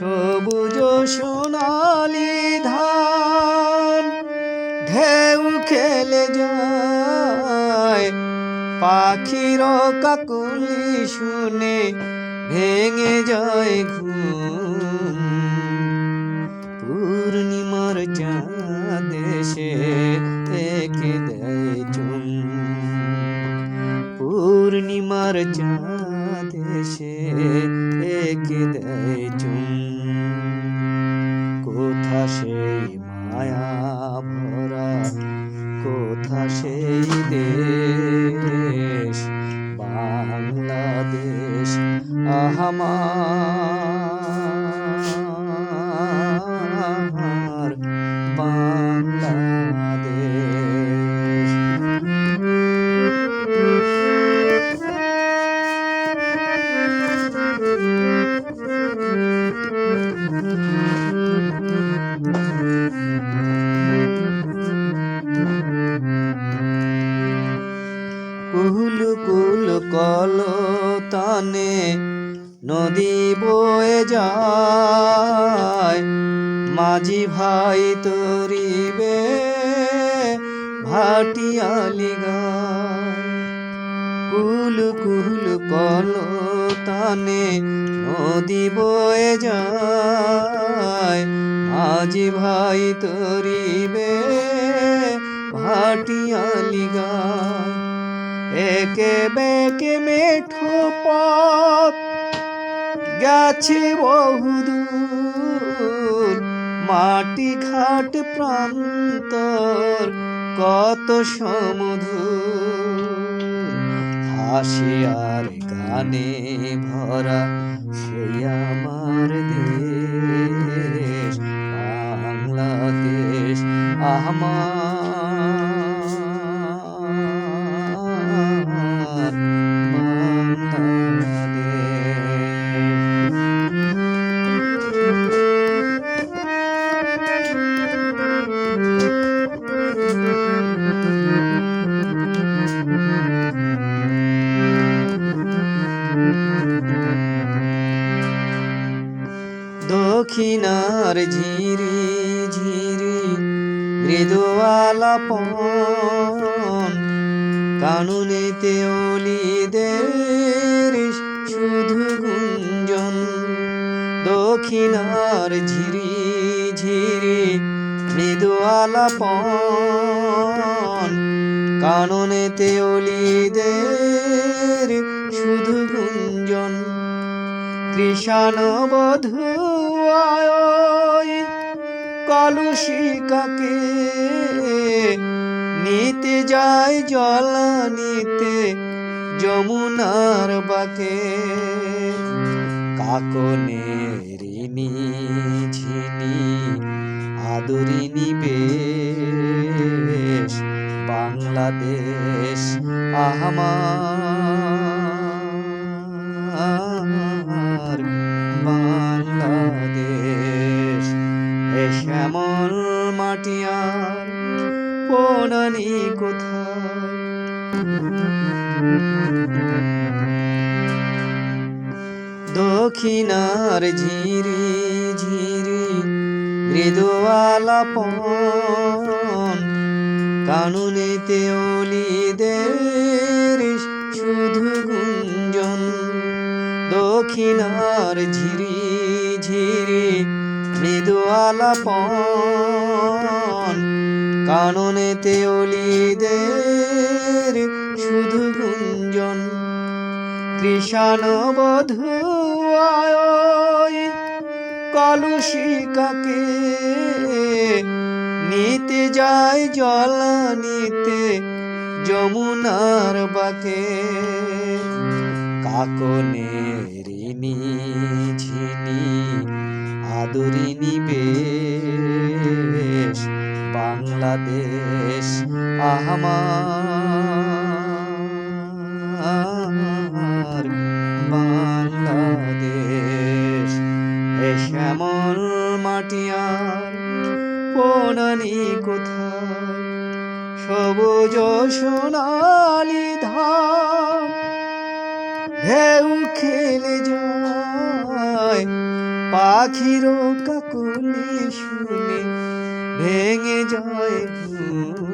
সবুজ সোনালি ধান, ঢেউ খেলে যায়। পাখির কাকুলি শুনে ভেঙে যায় ঘুম। পূর্ণিমার চাঁদ দেশে বয়ে যায়। মাঝি ভাই তরিবে ভাটিয়ালি গায়। কুল কুল কল তানে নদী বয়ে যায়। মাঝি ভাই তরিবে ভাটিয়ালি গায়। একে বেকে মেঠো পথ গেছে বহুদূর, মাটি ঘাট প্রান্তর, কত সমধুর হাসি আর গানে ভরা সেই আমার দেশ, বাংলাদেশ আমার দক্ষিণার ঝিরি ঝিরি মৃদুয়ালাপন কানুনেতে অলিদের শুধু গুঞ্জন। দক্ষিণার ঝিরি ঝিরি মৃদুয়ালাপন কাননেতে অলিদের শুধু গুঞ্জন। কৃষাণ বধু কলুষিকাকে নিতে যায় জল নিতে যমুনার বাকে কাকনের ঝিনি আদরিনী বেশ বাংলাদেশ আহমার। শ্যামল মাটিয়ার পোনানি কোথায়? দক্ষিণার ঝিরি ঝিরি মৃদুয়ালাপন কানুনেতে অলিদের শুধু গুঞ্জন। দক্ষিণার ঝিরি মৃদুয়ালাপন কাননেতে অলিদের শুধু গুঞ্জন। কৃষাণ বধু আয় কলুষিকাকে নিতে যায় জল, নিতে যমুনার বাকে কাকনের ঋণী ঝিনি আদরিনী বেশ বাংলাদেশ আহমার, বাংলাদেশ। এ শ্যামল মাটিয়ার কোথায়? সবুজ সোনালি ধান, ঢেউ খেলে যায়। পাখির কাকুলি শুনে ভেঙে যায় ঘুম।